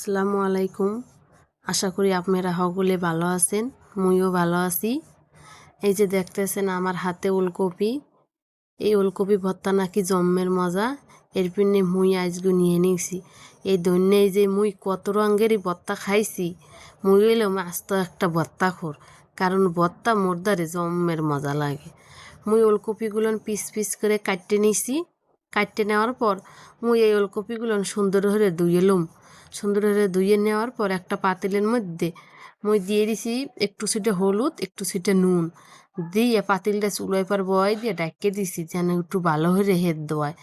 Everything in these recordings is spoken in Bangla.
আসসালামু আলাইকুম। আশা করি আপনারা সকলে ভালো আছেন, মুইও ভালো আছি। এই যে দেখতেছেন আমার হাতে ওলকপি। এই ওলকপি ভর্তা নাকি জম্মের মজা, এর পিনে মুই আজগু নিয়ে নিয়েছি এই দৈন্য যে মুই কত রঙেরই ভর্তা খাইছি, মুই এলাম আস্ত একটা ভর্তা খোর, কারণ ভর্তা মোরদারে জম্মের মজা লাগে। মুই ওলকপিগুলো পিস পিস করে কাটতে নিছি। কাটতে নেওয়ার পর মুই এই ওলকপিগুলো সুন্দর ধুয়েলুম সুন্দর করে ধুয়ে নেওয়ার পর একটা পাতিলের মধ্যে, মুই দিয়ে দিছি একটু সিটে হলুদ, একটু সিটে নুন। দিয়ে পাতিলটা চুলোয় পর বয় দিয়ে ডাকে দিছি যেন একটু ভালো করে হেদ দেওয়ায়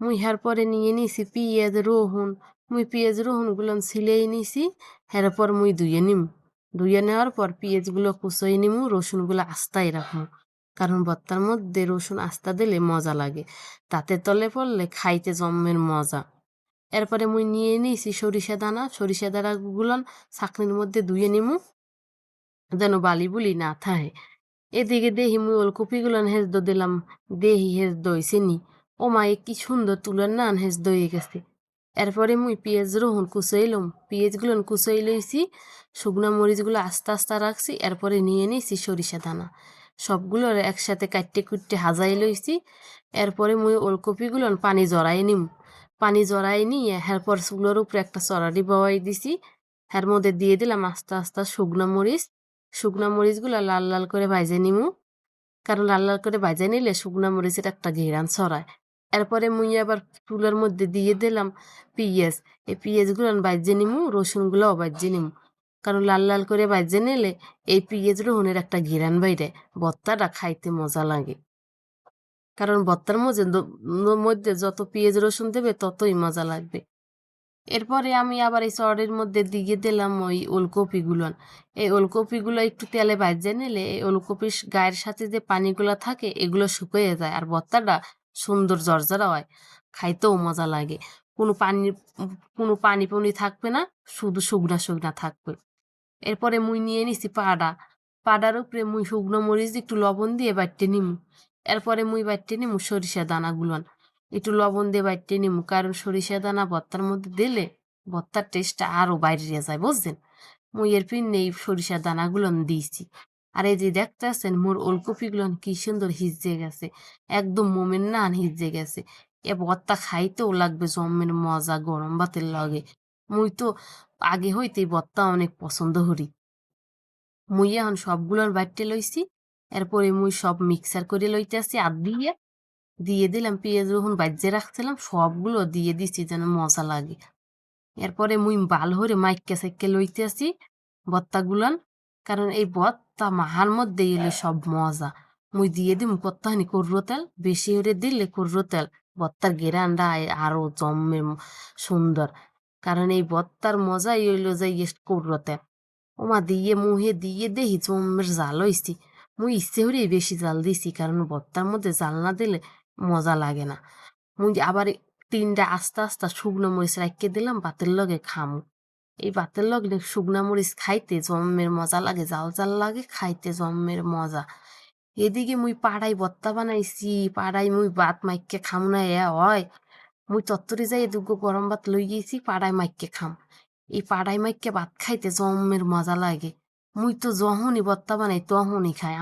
মুই হার পরে নিয়ে নিছি পিঁয়াজ, রহুন। মুই পেঁয়াজ, রহুনগুলো ছিলেই নিছি, হের পর মুই ধুয়ে নিম। ধুয়ে নেওয়ার পর পেঁয়াজগুলো কুচোই নিমু, রসুনগুলো আস্তাই রাখমু। কারণ বত্তার মধ্যে রসুন আস্তা দিলে মজা লাগে। তাতে তলে পড়লে খাইতে জম্মের মজা। এরপরে মুই নিয়ে নিয়েছি সরিষা দানা, সরিষা দানাগুলো ছাকনির মধ্যে ধুয়ে নিমু, যেন বালি বুলি না থাকে এদিকে দেহি মুই ওলকপিগুলো হেজ দিলাম, দেহি হেজ দইছে নি। ও মা, এ কি সুন্দর তুলার নান হেজ দইয়ে গেছে। এরপরে মুই পেঁয়াজ, রহুন কুচাইলাম পেঁয়াজগুলো কুচাই লইছি, শুকনো মরিচগুলো আস্তে আস্তে রাখছি, এরপরে নিয়ে নিয়েছি সরিষা দানা। সবগুলো একসাথে কাটতে কুটতে হাজাই লইছি, এরপরে মুই ওলকপিগুলো পানি জড়াই নিম। পানি জড়াই নিয়ে এরপর চুলোর উপরে একটা চড়ারি বওয়াই দিছি। এর মধ্যে দিয়ে দিলাম আস্তে আস্তে শুকনো মরিচ। শুকনো মরিচগুলো লাল লাল করে ভাজে নিমু। কারণ লাল লাল করে ভাজে নিলে শুকনো মরিচের একটা ঘেরান ছড়ায়। এরপরে মুই আবার চুলোর মধ্যে দিয়ে দিলাম পিঁয়াজ। এই পিঁয়াজগুলো বাজে নিমু রসুনগুলোও বাজে নিমু। কারণ লাল লাল করে বাজে নিলে এই পিঁয়াজ রসুনের একটা ঘেরান বাইরে। ভর্তাটা খাইতে মজা লাগে। কারণ ভর্তার মধ্যে মধ্যে যত পেঁয়াজ রসুন দেবে ততই মজা লাগবে। এরপরে আমি আবার এই চড়ের মধ্যে দিয়ে দিলাম ওই ওলকপিগুলো। এই ওলকপিগুলো একটু তেলে ভাজে নিলে এই ওলকপির গায়ের সাথে যে পানিগুলো থাকে এগুলো শুকিয়ে যায় আর ভর্তাটা সুন্দর জর্জরা হয়। খাইতেও মজা লাগে। কোনো পানি কোনো পানি পানি থাকবে না, শুধু শুকনা শুকনা থাকবে। এরপরে মুই নিয়ে নিছি পাড়া। পাড়ার উপরে মুই শুকনো মরিচ একটু লবণ দিয়ে বাটতে নিমু। এরপরে মুই বাইটে নিমু সরিষা দানাগুলোন একটু লবণ দিয়ে বাইটে নিমু, কারণ সরিষা দানা ভর্তার মধ্যে দিলে ভর্তার টেস্টটা আরও বাইরে যায়, বুঝছেন? মুই এর পিন এই সরিষা দানাগুলোন দিয়েছি। আর এই যে দেখতে আছেন মোর ওলকপিগুলো কি সুন্দর হিজে গেছে, একদম মোমের নান হিজে গেছে। এ ভর্তা খাইতেও লাগবে জমের মজা, গরম ভাতের লগে। মুই তো আগে হইতেই ভর্তা অনেক পছন্দ করি। মুই এখন সবগুলোর বাইটে লইছি এরপরে মুই সব মিক্সার করে লইতেছি আর দিয়ে দিয়ে দিলাম পেঁয়াজ, রসুন বাজ্যে রাখছিলাম, সবগুলো দিয়ে দিছি যেন মজা লাগে। এরপরে মুই ভালো হরে মাইকে সাইকে লইতে আসি বত্তাগুলান, কারণ এই বত্তা মাহার মধ্যে এলে সব মজা। মুই দিয়ে দিম কত্তাহানি কর্র তেল? বেশি করে দিলে কর্র তেল। বত্তার গেরানটা আরও জম্মে সুন্দর। কারণ এই বত্তার মজাই হইল যে কর্র তেল। ওমা দিয়ে মুহে দিয়ে দেহি জম্মের জাল হইছি। মুই ইচ্ছে করেই বেশি জাল দিছি কারণ ভর্তার মধ্যে জাল না দিলে মজা লাগে না মুই আবার তিনটা আস্তে আস্তে শুকনো মরিচ রাখকে দিলাম ভাতের লগে খামু এই ভাতের লগে শুকনো মরিচ খাইতে জম্মের মজা লাগে জাল জাল লাগে খাইতে জম্মের মজা এদিকে মুই পাড়াই ভর্তা বানাইছি পাড়াই মুই ভাত মাইককে খাম না এ হয় মুই তত্তরে যাই দুগো গরম ভাত লই গেছি পাড়াই মাইককে খাম এই পাড়াই মাইককে ভাত খাইতে জম্মের মজা লাগে মুই তো যখনই ভর্তা বানাই তখনই খাই